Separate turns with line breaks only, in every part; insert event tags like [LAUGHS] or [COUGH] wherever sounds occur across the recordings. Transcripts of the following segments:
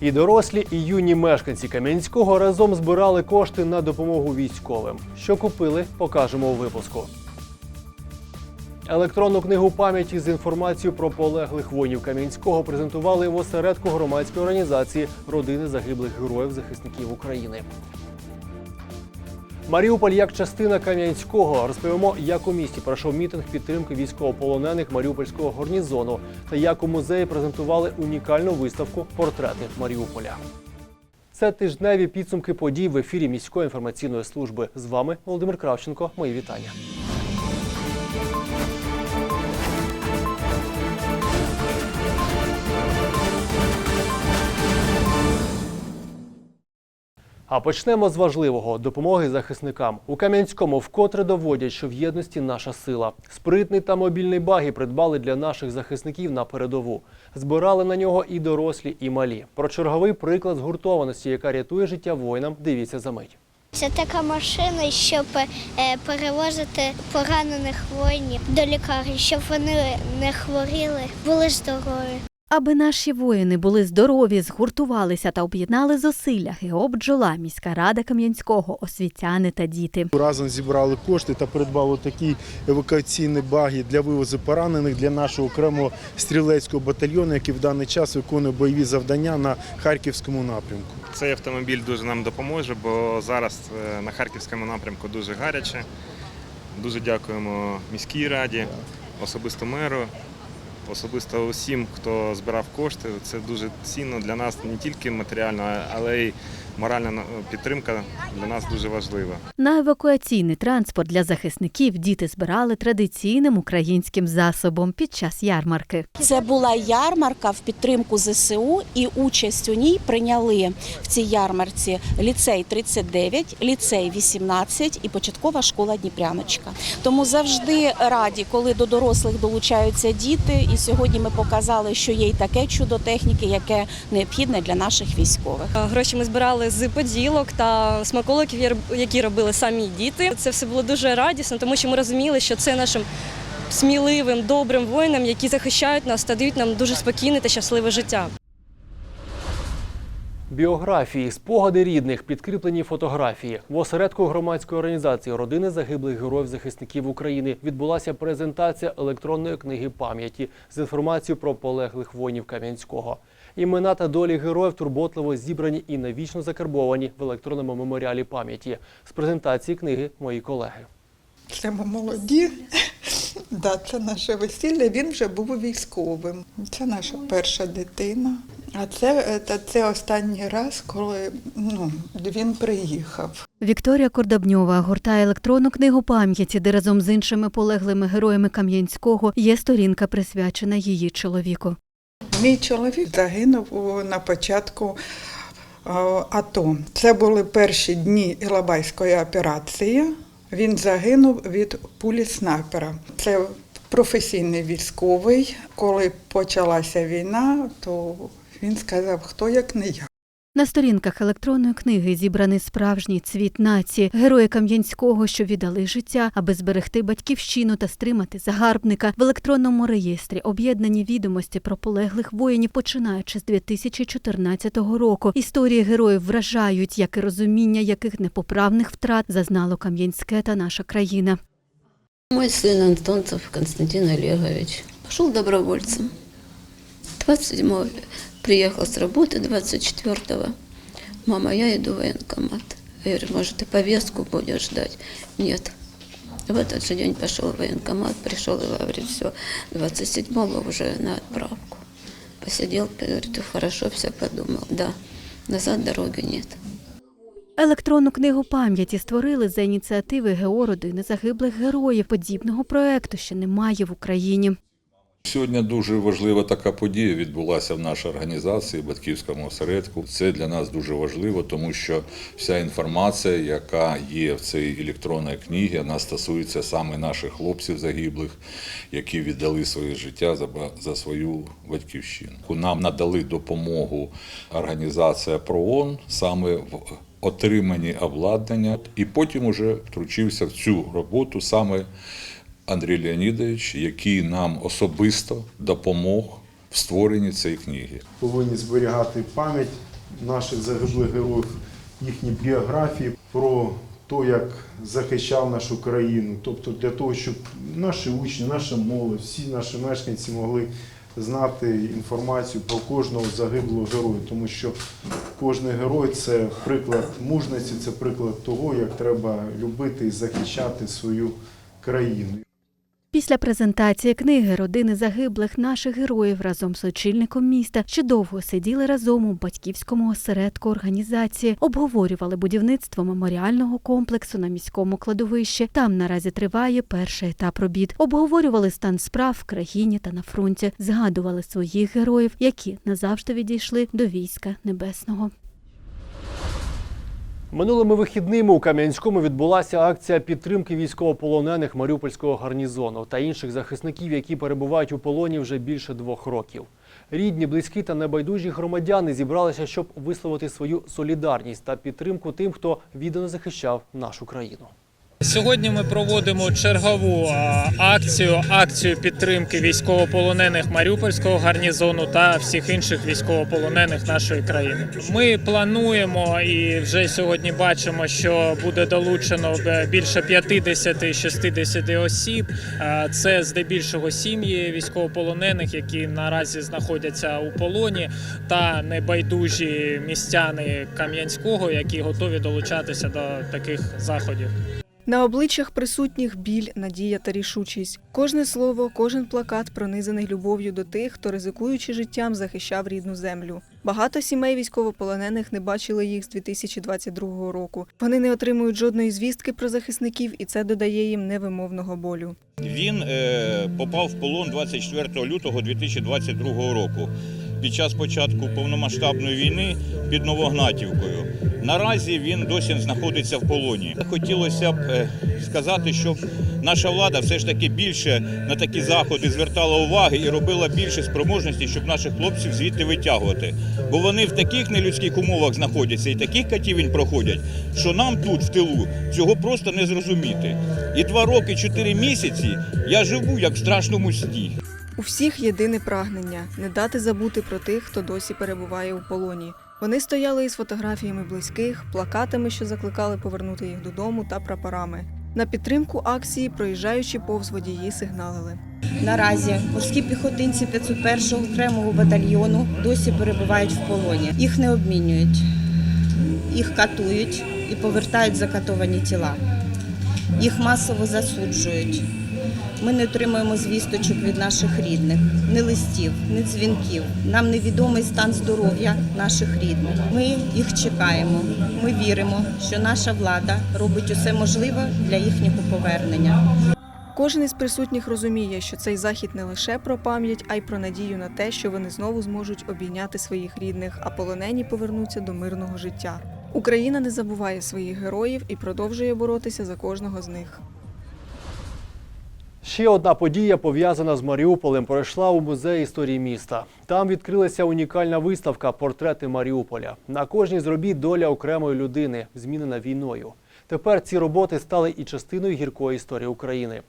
І дорослі, і юні мешканці Кам'янського разом збирали кошти на допомогу військовим. Що купили, покажемо у випуску. Електронну книгу пам'яті з інформацією про полеглих воїнів Кам'янського презентували в осередку громадської організації родини загиблих героїв захисників України. Маріуполь як частина Кам'янського. Розповімо, як у місті пройшов мітинг підтримки військовополонених Маріупольського гарнізону та як у музеї презентували унікальну виставку Портрети Маріуполя. Це тижневі підсумки подій в ефірі міської інформаційної служби. З вами Володимир Кравченко. Мої вітання. А почнемо з важливого допомоги захисникам. У Кам'янському вкотре доводять, що в єдності наша сила. Спритний та мобільний баги придбали для наших захисників на передову. Збирали на нього і дорослі, і малі. Про черговий приклад згуртованості, яка рятує життя воїнам. Дивіться за мить.
Це така машина, щоб е, перевозити поранених воїнів до лікарні, щоб вони не хворіли, були здорові.
Аби наші воїни були здорові, згуртувалися та об'єднали зусилля ГЕО «Бджола», міська рада Кам'янського, освітяни та діти.
Разом зібрали кошти та придбали такі евакуаційні баги для вивозу поранених для нашого окремого стрілецького батальйону, який в даний час виконує бойові завдання на харківському напрямку.
Цей автомобіль дуже нам допоможе, бо зараз е, на харківському напрямку дуже гаряче. Дуже дякуємо міській раді, особисто меру, особисто усім, хто збирав кошти. Це дуже цінно для нас не тільки матеріально, але й моральна е, підтримка для нас дуже важлива.
На евакуаційний транспорт для захисників діти збирали традиційним українським засобом під час ярмарки.
Це була ярмарка в підтримку ЗСУ, і участь у ній прийняли в цій ярмарці ліцей 39, ліцей 18 і початкова школа Дніпряночка. Тому завжди раді, коли до дорослих долучаються діти. І сьогодні ми показали, що є й таке чудо техніки, яке необхідне для наших військових.
Гроші ми збирали з поділок та смаколиків, які робили самі діти. Це все було дуже радісно, тому що ми розуміли, що це нашим сміливим, добрим воїнам, які захищають нас та дають нам дуже спокійне та щасливе життя.
Біографії, спогади рідних, підкріплені фотографії. В осередку громадської організації родини загиблих героїв захисників України відбулася презентація електронної книги пам'яті з інформацією про полеглих воїнів Кам'янського. Імена та долі героїв турботливо зібрані і навічно закарбовані в електронному меморіалі пам'яті. З презентації книги мої колеги.
Це ми молоді. [LAUGHS] Да, це наше весілля. Він вже був військовим. Це наша перша дитина. А це, це, це останній раз, коли ну, він приїхав.
Вікторія Кордабньова гортає електронну книгу пам'яті, де разом з іншими полеглими героями Кам'янського є сторінка присвячена її чоловіку.
Мій чоловік загинув на початку е, АТО. Це були перші дні Ілабайської операції. Він загинув від пулі снайпера. Це професійний військовий. Коли почалася війна, то він сказав, хто як не я.
На сторінках електронної книги зібраний справжній цвіт нації, герої Кам'янського, що віддали життя, аби зберегти батьківщину та стримати загарбника. В електронному реєстрі об'єднані відомості про полеглих воїнів, починаючи з 2014 року. Історії героїв вражають, як і розуміння, яких непоправних втрат зазнало Кам'янське та наша країна.
Мой сын Антонцев Константин Олегович пошел добровольцем. 27-го приехал с работы, 24-го. Мама, я иду в военкомат. Я говорю, может, ты повестку будешь ждать? Нет. В этот же день пошел в военкомат, пришел и говорит, все, 27-го уже на отправку. Посидел, говорит, хорошо все подумал. Да, назад дороги нет.
Електронну книгу пам'яті створили за ініціативи ГЕО родини загиблих героїв. Подібного проекту ще немає в Україні.
Сьогодні дуже важлива така подія відбулася в нашій організації, батьківському осередку. Це для нас дуже важливо, тому що вся інформація, яка є в цій електронній книгі, вона стосується саме наших хлопців загиблих, які віддали своє життя за, свою батьківщину. Нам надали допомогу організація ПРООН саме в отриманні обладнання, і потім уже втручився в цю роботу саме Андрій Леонідович, який нам особисто допомог в створенні цієї книги.
Повинні зберігати пам'ять наших загиблих героїв, їхні біографії, про те, як захищав нашу країну. Тобто для того, щоб наші учні, наша молодь, всі наші мешканці могли знати інформацію про кожного загиблого героя, тому що кожен герой це приклад мужності, це приклад того, як треба любити і захищати свою країну.
Після презентації книги родини загиблих наших героїв разом з очільником міста ще довго сиділи разом у батьківському осередку організації, обговорювали будівництво меморіального комплексу на міському кладовищі. Там наразі триває перший етап робіт. Обговорювали стан справ в країні та на фронті, згадували своїх героїв, які назавжди відійшли до війська небесного.
Минулими вихідними у Кам'янському відбулася акція підтримки військовополонених Маріупольського гарнізону та інших захисників, які перебувають у полоні вже більше двох років. Рідні, близькі та небайдужі громадяни зібралися, щоб висловити свою солідарність та підтримку тим, хто віддано захищав нашу країну.
Сьогодні ми проводимо чергову акцію акцію підтримки військовополонених Маріупольського гарнізону та всіх інших військовополонених нашої країни. Ми плануємо і вже сьогодні бачимо, що буде долучено більше 50-60 осіб. Це здебільшого сім'ї військовополонених, які наразі знаходяться у полоні, та небайдужі містяни Кам'янського, які готові долучатися до таких заходів.
На обличчях присутніх біль, надія та рішучість. Кожне слово, кожен плакат пронизаний любов'ю до тих, хто ризикуючи життям, захищав рідну землю. Багато сімей військовополонених не бачили їх з 2022 року. Вони не отримують жодної звістки про захисників, і це додає їм невимовного болю.
Він е, попав в полон 24 лютого 2022 року під час початку повномасштабної війни під Новогнатівкою. Наразі він досі знаходиться в полоні. Хотілося б е, сказати, щоб наша влада все ж таки більше на такі заходи звертала уваги і робила більше спроможності, щоб наших хлопців звідти витягувати. Бо вони в таких нелюдських умовах знаходяться і таких катівень проходять, що нам тут в тилу цього просто не зрозуміти. І два роки, чотири місяці я живу як в страшному сні.
У всіх єдине прагнення не дати забути про тих, хто досі перебуває у полоні. Вони стояли із фотографіями близьких, плакатами, що закликали повернути їх додому, та прапорами. На підтримку акції, проїжджаючи повз водії, сигналили.
Наразі морські піхотинці 501-го окремого батальйону досі перебувають в полоні. Їх не обмінюють, їх катують і повертають закатовані тіла. Їх масово засуджують. Ми не отримуємо звісточок від наших рідних, ні листів, ні дзвінків. Нам невідомий стан здоров'я наших рідних. Ми їх чекаємо. Ми віримо, що наша влада робить усе можливе для їхнього повернення.
Кожен із присутніх розуміє, що цей захід не лише про пам'ять, а й про надію на те, що вони знову зможуть обійняти своїх рідних, а полонені повернуться до мирного життя. Україна не забуває своїх героїв і продовжує боротися за кожного з них.
Ще одна подія, пов'язана з Маріуполем, пройшла у музеї історії міста. Там відкрилася унікальна виставка Портрети Маріуполя. На кожній з робіт доля окремої людини, змінена війною. Тепер ці роботи стали і частиною гіркої історії України.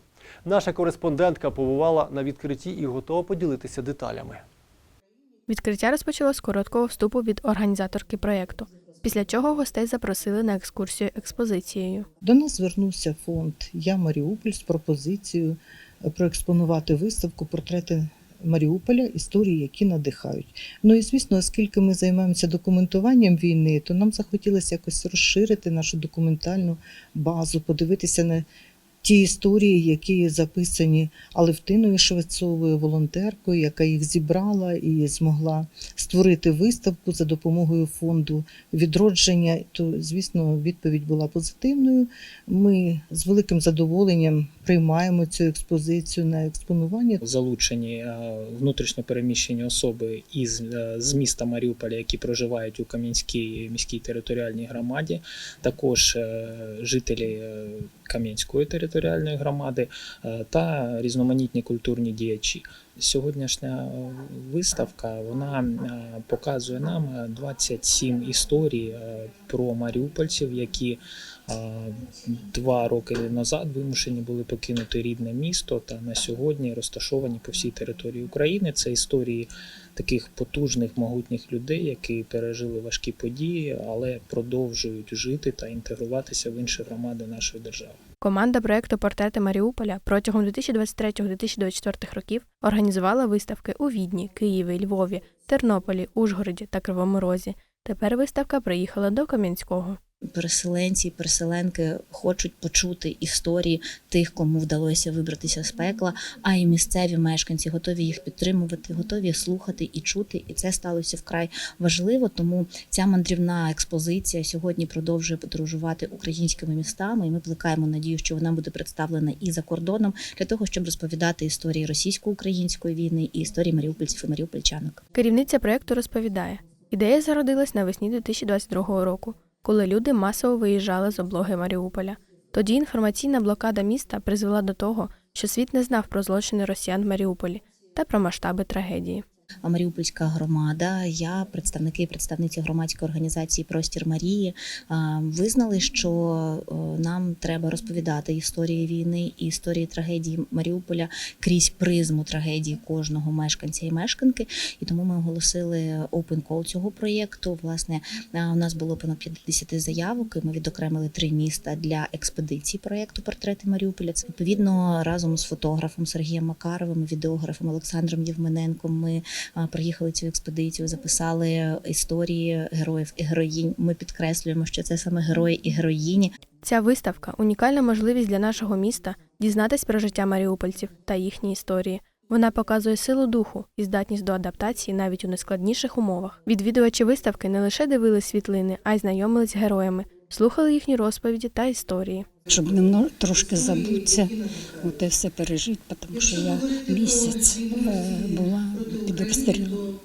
Наша кореспондентка побувала на відкритті і готова поділитися деталями.
Відкриття розпочалось з короткого вступу від організаторки проєкту, після чого гостей запросили на екскурсію експозицією.
До нас звернувся фонд Я Маріуполь з пропозицією проекспонувати виставку портрети Маріуполя, історії, які надихають. Ну і звісно, оскільки ми займаємося документуванням війни, то нам захотілося якось розширити нашу документальну базу, подивитися на ті історії, які записані Алевтиною Швецовою, волонтеркою, яка їх зібрала і змогла створити виставку за допомогою фонду відродження. То, звісно, відповідь була позитивною. Ми з великим задоволенням приймаємо цю експозицію на експонування.
залучені е, внутрішньо переміщені особи із е, з міста Маріуполя, які проживають у Кам'янській міській територіальній громаді, також е, жителі Кам'янської територіальної громади та різноманітні культурні діячі. Сьогоднішня виставка вона показує нам е, 27 історій про маріупольців, які два роки назад вимушені були покинути рідне місто та на сьогодні розташовані по всій території України. Це історії таких потужних, могутніх людей, які пережили важкі події, але продовжують жити та інтегруватися в інші громади нашої держави.
Команда проекту Портрети Маріуполя протягом 2023-2024 років організувала виставки у Відні, Києві, Львові, Тернополі, Ужгороді та Кривому Розі. Тепер виставка приїхала до Кам'янського.
Переселенці, переселенки хочуть почути історії тих, кому вдалося вибратися з пекла, а й місцеві мешканці готові їх підтримувати, готові слухати і чути. І це сталося вкрай важливо. Тому ця мандрівна експозиція сьогодні продовжує подорожувати українськими містами. І ми плекаємо надію, що вона буде представлена і за кордоном для того, щоб розповідати історії російсько-української війни і історії маріупольців і маріупольчанок.
Керівниця проєкту розповідає, ідея зародилась навесні 2022 року, коли люди масово виїжджали з облоги Маріуполя. Тоді інформаційна блокада міста призвела до того, що світ не знав про злочини росіян в Маріуполі та про масштаби трагедії.
Маріупольська громада, я, представники і представниці громадської організації Простір Марії визнали, що нам треба розповідати історії війни і історії трагедії Маріуполя крізь призму трагедії кожного мешканця і мешканки. І тому ми оголосили open call цього проєкту. Власне, у нас було понад 50 заявок. і Ми відокремили три міста для експедиції проєкту Портрети Маріуполя. Це відповідно разом з фотографом Сергієм Макаровим, відеографом Олександром Євмененком. Ми приїхали цю експедицію, записали історії героїв і героїнь. Ми підкреслюємо, що це саме герої і героїні.
Ця виставка унікальна можливість для нашого міста дізнатись про життя маріупольців та їхні історії. Вона показує силу духу і здатність до адаптації навіть у найскладніших умовах. Відвідувачі виставки не лише дивились світлини, а й знайомились з героями, слухали їхні розповіді та історії.
щоб немного трошки забутися, от все пережити, тому що я місяць е, була під обстрілом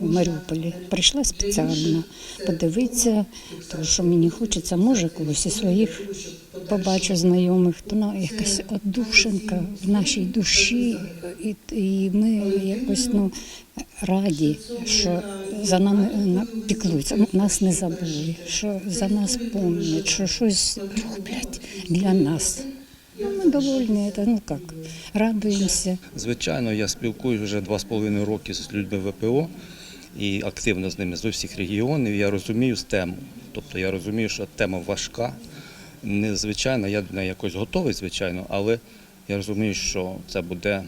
у Маріуполі. Прийшла спеціально подивитися, тому що мені хочеться, може, когось із своїх побачу знайомих, то ну, якась одушинка в нашій душі, і, і ми якось ну, раді, що за нами на- піклуються, нас не забули, що за нас пам'ятають, що щось роблять для нас. Ну, Ми довольні, ну як, радуємося.
Звичайно, я спілкуюся вже два з половиною роки з людьми ВПО і активно з ними з усіх регіонів. Я розумію тему. Тобто я розумію, що тема важка, незвичайна, я до неї якось готовий, звичайно, але я розумію, що це буде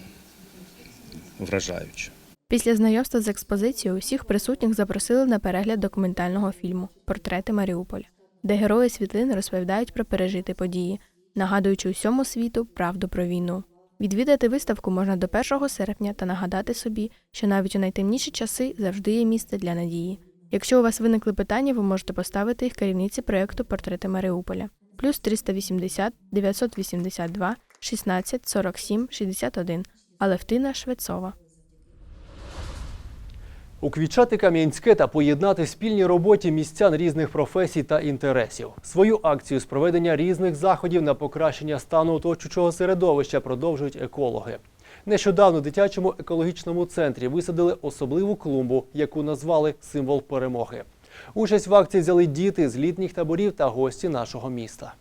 вражаюче.
Після знайомства з експозицією усіх присутніх запросили на перегляд документального фільму Портрети Маріуполя, де герої світлин розповідають про пережиті події, нагадуючи усьому світу правду про війну. Відвідати виставку можна до 1 серпня та нагадати собі, що навіть у найтемніші часи завжди є місце для надії. Якщо у вас виникли питання, ви можете поставити їх керівниці проєкту Портрети Маріуполя плюс 380 982 16 47 61 Алевтина Швецова.
Уквічати Кам'янське та поєднати в спільній роботі містян різних професій та інтересів. Свою акцію з проведення різних заходів на покращення стану оточуючого середовища продовжують екологи. Нещодавно в дитячому екологічному центрі висадили особливу клумбу, яку назвали символ перемоги. Участь в акції взяли діти з літніх таборів та гості нашого міста.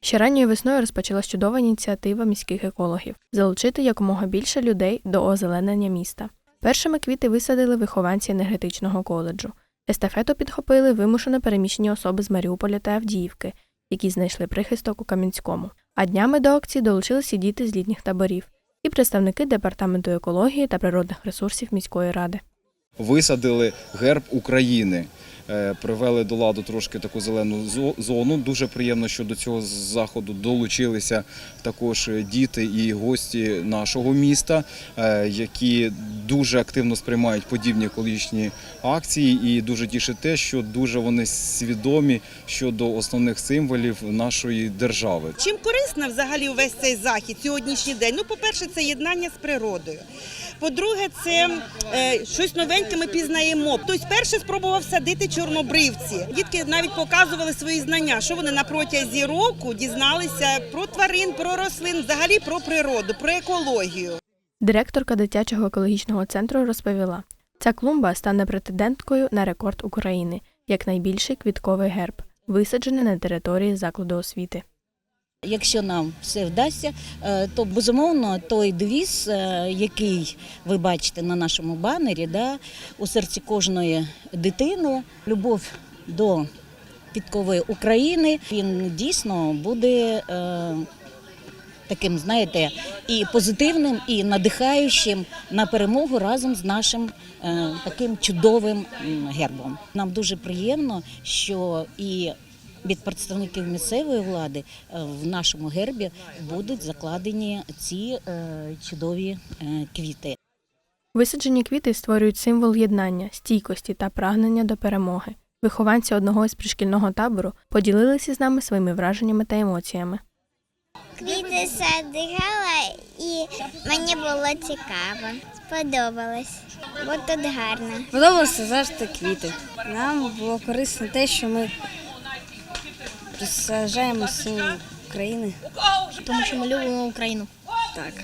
Ще ранньою весною розпочалась чудова ініціатива міських екологів залучити якомога більше людей до озеленення міста. Першими квіти висадили вихованці енергетичного коледжу. Естафету підхопили вимушено переміщені особи з Маріуполя та Авдіївки, які знайшли прихисток у Кам'янському. А днями до акції долучилися діти з літніх таборів і представники департаменту екології та природних ресурсів міської ради.
висадили герб України. Е, Привели до ладу трошки таку зелену зо- зону. Дуже приємно, що до цього заходу долучилися також діти і гості нашого міста, е, які дуже активно сприймають подібні екологічні акції. І дуже тішить те, що дуже вони свідомі щодо основних символів нашої держави.
Чим корисна взагалі увесь цей захід сьогоднішній день? Ну, по-перше, це єднання з природою. По-друге, це е, щось новеньке ми пізнаємо. Хтось перше спробував садити чорнобривці. Дітки навіть показували свої знання, що вони на протязі року дізналися про тварин, про рослин, взагалі про природу, про екологію.
Директорка дитячого екологічного центру розповіла, ця клумба стане претенденткою на рекорд України як найбільший квітковий герб. висаджений на території закладу освіти.
Якщо нам все вдасться, е, то безумовно той девіз, е, який ви бачите на нашому банері, да, у серці кожної дитини, любов до підкової України, він дійсно буде е, таким, знаєте, і позитивним, і надихаючим на перемогу разом з нашим е, таким чудовим гербом. Нам дуже приємно, що і від представників місцевої влади е, в нашому гербі будуть закладені ці е, чудові е, квіти.
Висаджені квіти створюють символ єднання, стійкості та прагнення до перемоги. Вихованці одного із пришкільного табору поділилися з нами своїми враженнями та емоціями.
Квіти садила і мені було цікаво. Сподобалось. Бо тут гарно.
Подобалося завжди квіти. Нам було корисно те, що ми присаджаємо символ України.
Тому що ми любимо Україну.
Так.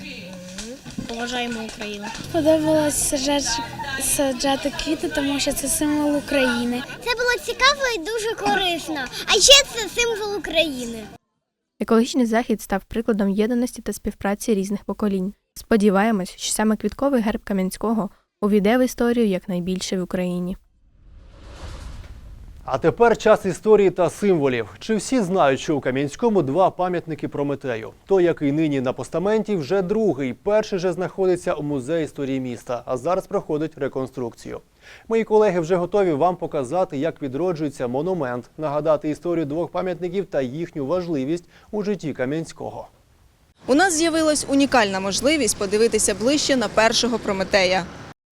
Поважаємо Україну.
Подобалось саджати, саджати квіти, тому що це символ України.
Це було цікаво і дуже корисно. А ще це символ України.
Екологічний захід став прикладом єднаності та співпраці різних поколінь. Сподіваємось, що саме квітковий герб Кам'янського увійде в історію якнайбільше в Україні.
А тепер час історії та символів. Чи всі знають, що у Кам'янському два пам'ятники Прометею? Той, який нині на постаменті, вже другий. Перший же знаходиться у музеї історії міста, а зараз проходить реконструкцію. Мої колеги вже готові вам показати, як відроджується монумент, нагадати історію двох пам'ятників та їхню важливість у житті Кам'янського.
У нас з'явилась унікальна можливість подивитися ближче на першого Прометея.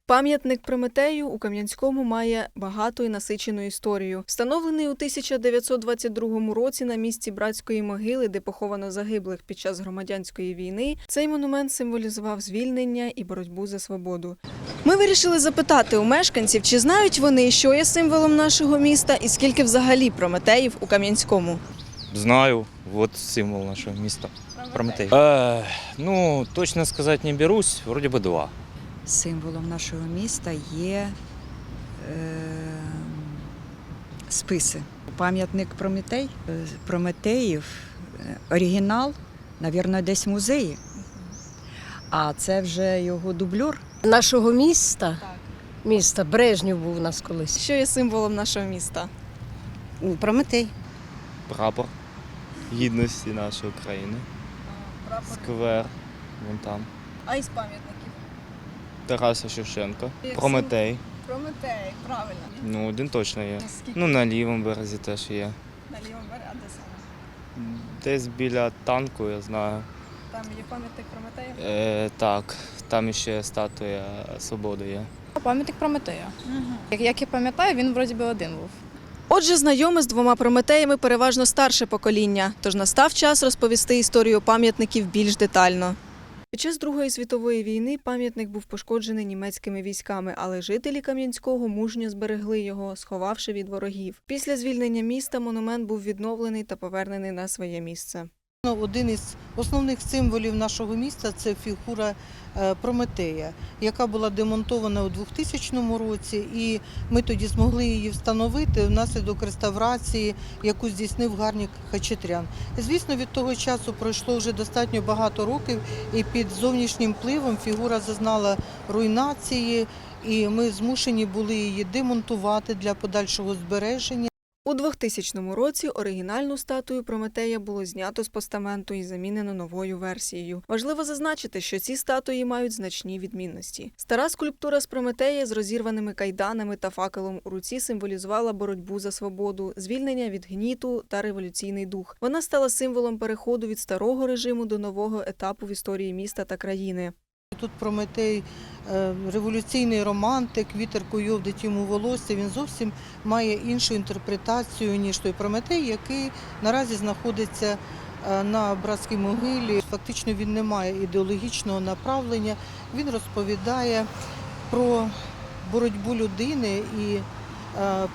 Пам'ятник Прометею у Кам'янському має багату і насичену історію. Встановлений у 1922 році на місці братської могили, де поховано загиблих під час громадянської війни, цей монумент символізував звільнення і боротьбу за свободу. Ми вирішили запитати у мешканців, чи знають вони, що є символом нашого міста, і скільки взагалі Прометеїв у Кам'янському.
Знаю, вот символ нашего места. Прометей. Э, ну, точно сказать не берусь, вроде бы два.
Символом нашого міста є е, списи. Пам'ятник Прометей, е, Прометеїв, е, оригінал, мабуть, десь в музеї. А це вже його дубльор.
Нашого міста, міста Брежнів був у нас колись.
Що є символом нашого міста?
Прометей.
Прапор гідності нашої країни. Сквер, вон там.
А із пам'ятників?
Тараса Шевченка. Прометей.
Прометей, правильно.
Ну, один точно є. Ну, на лівому березі теж є.
На лівому березі, а де саме?
Десь біля танку, я знаю.
Там є пам'ятник Прометею?
Е, так, там ще статуя свободи є.
Пам'ятник Прометея. Як, як я пам'ятаю, він вроді би один був.
Отже, знайоме з двома прометеями переважно старше покоління, тож настав час розповісти історію пам'ятників більш детально. Під час Другої світової війни пам'ятник був пошкоджений німецькими військами, але жителі Кам'янського мужньо зберегли його, сховавши від ворогів. Після звільнення міста монумент був відновлений та повернений на своє місце.
Ну, Один із основних символів нашого міста це фігура е, Прометея, яка була демонтована у 2000 році, і ми тоді змогли її встановити внаслідок реставрації, яку здійснив Гарнік Хачатрян. Звісно, від того часу пройшло вже достатньо багато років, і під зовнішнім впливом фігура зазнала руйнації, і ми змушені були її демонтувати для подальшого збереження.
У 2000 році оригінальну статую Прометея було знято з постаменту і замінено новою версією. Важливо зазначити, що ці статуї мають значні відмінності. Стара скульптура з Прометея з розірваними кайданами та факелом у руці символізувала боротьбу за свободу, звільнення від гніту та революційний дух. Вона стала символом переходу від старого режиму до нового етапу в історії міста та країни.
Тут Прометей революційний романтик, вітер куйовдить йому волосся. Він зовсім має іншу інтерпретацію, ніж той Прометей, який наразі знаходиться е, на братській могилі. Фактично він не має ідеологічного направлення. Він розповідає про боротьбу людини і е,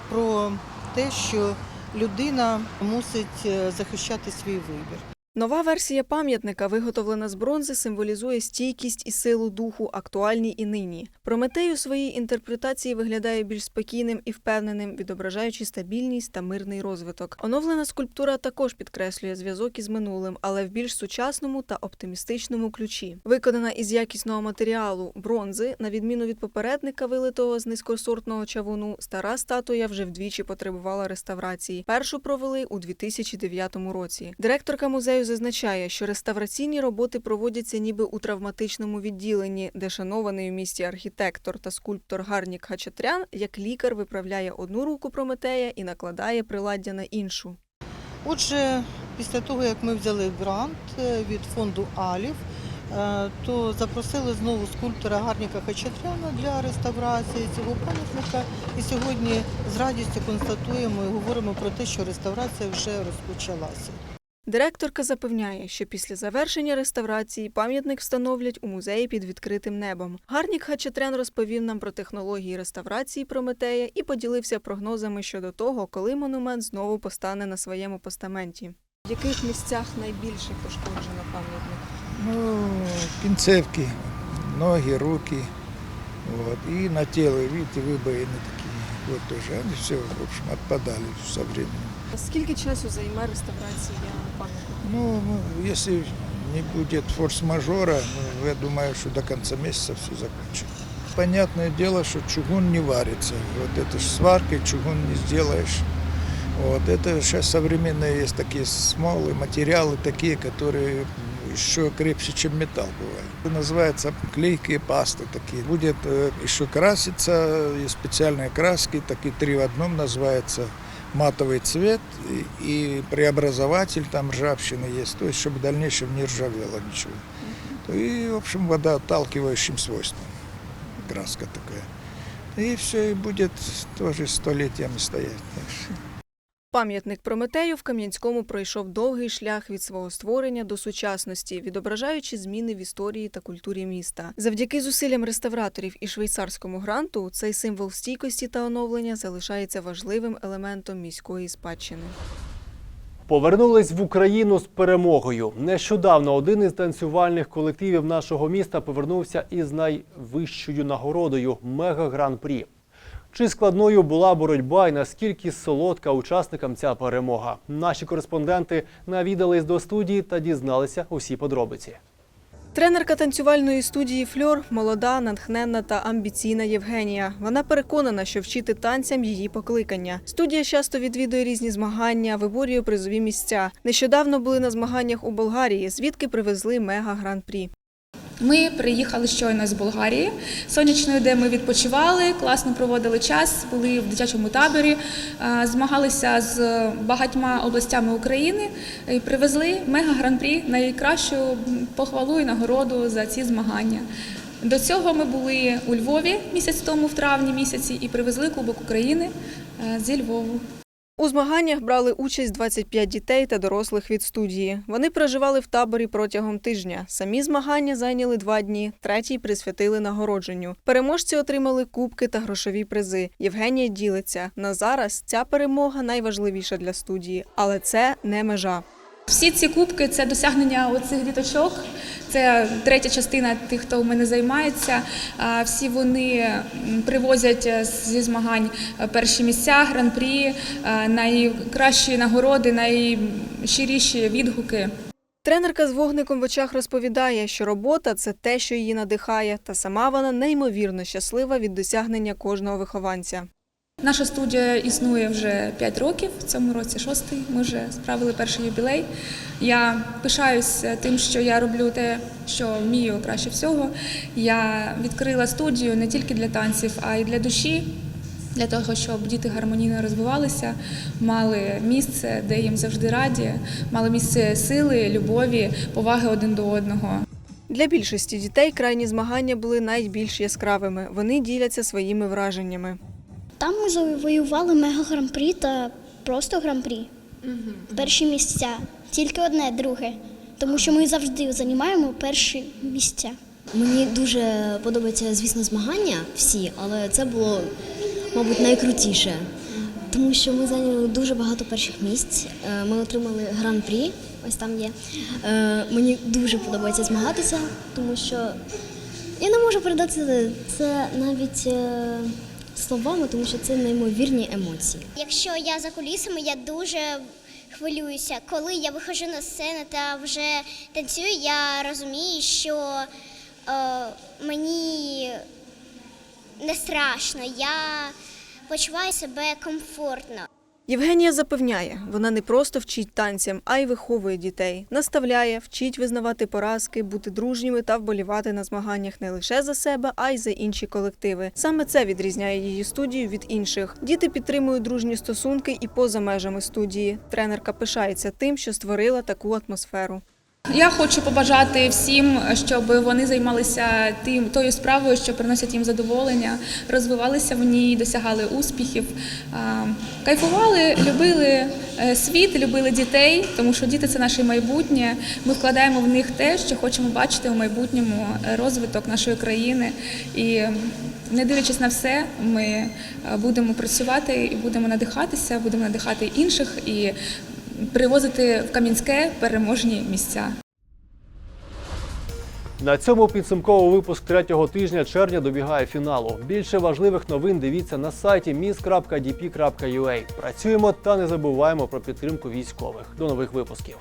про те, що людина мусить е, захищати свій вибір.
Нова версія пам'ятника, виготовлена з бронзи, символізує стійкість і силу духу, актуальні і нині. Прометей у своїй інтерпретації виглядає більш спокійним і впевненим, відображаючи стабільність та мирний розвиток. Оновлена скульптура також підкреслює зв'язок із минулим, але в більш сучасному та оптимістичному ключі. Виконана із якісного матеріалу бронзи, на відміну від попередника, вилитого з низькосортного чавуну, стара статуя вже вдвічі потребувала реставрації. Першу провели у 2009 році. Директорка музею зазначає, що реставраційні роботи проводяться ніби у травматичному відділенні, де шанований у місті архітектор та скульптор Гарнік Хачатрян як лікар виправляє одну руку Прометея і накладає приладдя на іншу.
Отже, після того, як ми взяли грант е, від фонду Алів, е, то запросили знову скульптора Гарніка Хачатряна для реставрації цього пам'ятника. І сьогодні з радістю констатуємо і говоримо про те, що реставрація вже розпочалася.
Директорка запевняє, що після завершення реставрації пам'ятник встановлять у музеї під відкритим небом. Гарнік Хачатрян розповів нам про технології реставрації Прометея і поділився прогнозами щодо того, коли монумент знову постане на своєму постаменті. В яких місцях найбільше пошкоджено пам'ятник?
Ну, пинцевки, ноги, руки. Вот. И на тело, видите, выбоины такие. Вот тоже. Они все, в общем, отпадали со временем.
Скільки часу займе реставрація пам'ятника?
Ну, ну, если не будет форс-мажора, ну, я думаю, что до конца месяца все закончим. Понятное дело, что чугун не варится. Вот это ж сваркой чугун не сделаешь. Вот это сейчас современные есть такие смолы, материалы такие, которые еще крепче, чем металл бывает. Это называется клейкие пасты такие. Будет еще краситься, и специальные краски, такие три в одном называется матовый цвет и, и преобразователь там ржавчины есть, то есть чтобы в дальнейшем не ржавело ничего. И, в общем, водоотталкивающим свойством краска такая. И все, и будет тоже столетиями стоять.
Пам'ятник Прометею в Кам'янському пройшов довгий шлях від свого створення до сучасності, відображаючи зміни в історії та культурі міста. Завдяки зусиллям реставраторів і швейцарському гранту цей символ стійкості та оновлення залишається важливим елементом міської спадщини.
Повернулись в Україну з перемогою. Нещодавно один із танцювальних колективів нашого міста повернувся із найвищою нагородою Мега Гран-прі. Чи складною була боротьба і наскільки солодка учасникам ця перемога? Наші кореспонденти навідались до студії та дізналися усі подробиці.
Тренерка танцювальної студії Фльор молода, натхненна та амбіційна Євгенія. Вона переконана, що вчити танцям її покликання. Студія часто відвідує різні змагання, виборює призові місця. Нещодавно були на змаганнях у Болгарії, звідки привезли мега гран-прі.
Ми приїхали щойно з Болгарії, сонячної, де ми відпочивали, класно проводили час, були в дитячому таборі, е, змагалися з багатьма областями України і привезли мега-гран-прі найкращу похвалу і нагороду за ці змагання. До цього ми були у Львові місяць тому, в травні місяці, і привезли Кубок України е, зі Львову.
У змаганнях брали участь 25 дітей та дорослих від студії. Вони проживали в таборі протягом тижня. Самі змагання зайняли два дні, третій присвятили нагородженню. Переможці отримали кубки та грошові призи. Євгенія ділиться. На зараз ця перемога найважливіша для студії, але це не межа.
Всі ці кубки це досягнення оцих діточок. Це третя частина тих, хто у мене займається. Всі вони привозять е, зі змагань е, перші місця, гран-прі, е, найкращі нагороди, найщиріші відгуки.
Тренерка з вогником в очах розповідає, що робота це те, що її надихає, та сама вона неймовірно щаслива від досягнення кожного вихованця.
Наша студія існує вже 5 років. В цьому році шостий. Ми вже справили перший юбілей. Я пишаюся тим, що я роблю те, що вмію краще всього. Я відкрила студію не тільки для танців, а й для душі, для того, щоб діти гармонійно розвивалися, мали місце, де їм завжди раді, мали місце сили, любові, поваги один до одного.
Для більшості дітей крайні змагання були найбільш яскравими. Вони діляться своїми враженнями.
Там ми завоювали мега гран-прі та просто гран-прі. Перші місця. Тільки одне, друге. Тому що ми завжди займаємо перші місця.
Мені дуже подобаються, звісно, змагання всі, але це було, мабуть, найкрутіше. тому що ми зайняли дуже багато перших місць. Е, Ми отримали гран-прі, ось там є. Е, Мені дуже подобається змагатися, тому що я не можу передати це навіть е, словами, тому що це неймовірні емоції.
Якщо я за кулісами, я дуже хвилююся. Коли я виходжу на сцену та вже танцюю, я розумію, що е, мені не страшно, я почуваю себе комфортно.
Євгенія запевняє, вона не просто вчить танцям, а й виховує дітей, наставляє, вчить визнавати поразки, бути дружніми та вболівати на змаганнях не лише за себе, а й за інші колективи. Саме це відрізняє її студію від інших. Діти підтримують дружні стосунки і поза межами студії. Тренерка пишається тим, що створила таку атмосферу.
Я хочу побажати всім, щоб вони займалися тим тою справою, що приносить їм задоволення, розвивалися в ній, досягали успіхів, кайфували, любили е, світ, любили дітей, тому що діти це наше майбутнє. Ми вкладаємо в них те, що хочемо бачити у майбутньому е, розвиток нашої країни. І не дивлячись на все, ми е, будемо працювати і будемо надихатися, будемо надихати інших і привозити в Кам'янське переможні місця.
На цьому підсумковий випуск третього тижня червня добігає фіналу. Більше важливих новин дивіться на сайті miss.dp.ua. Працюємо та не забуваємо про підтримку військових. До нових випусків.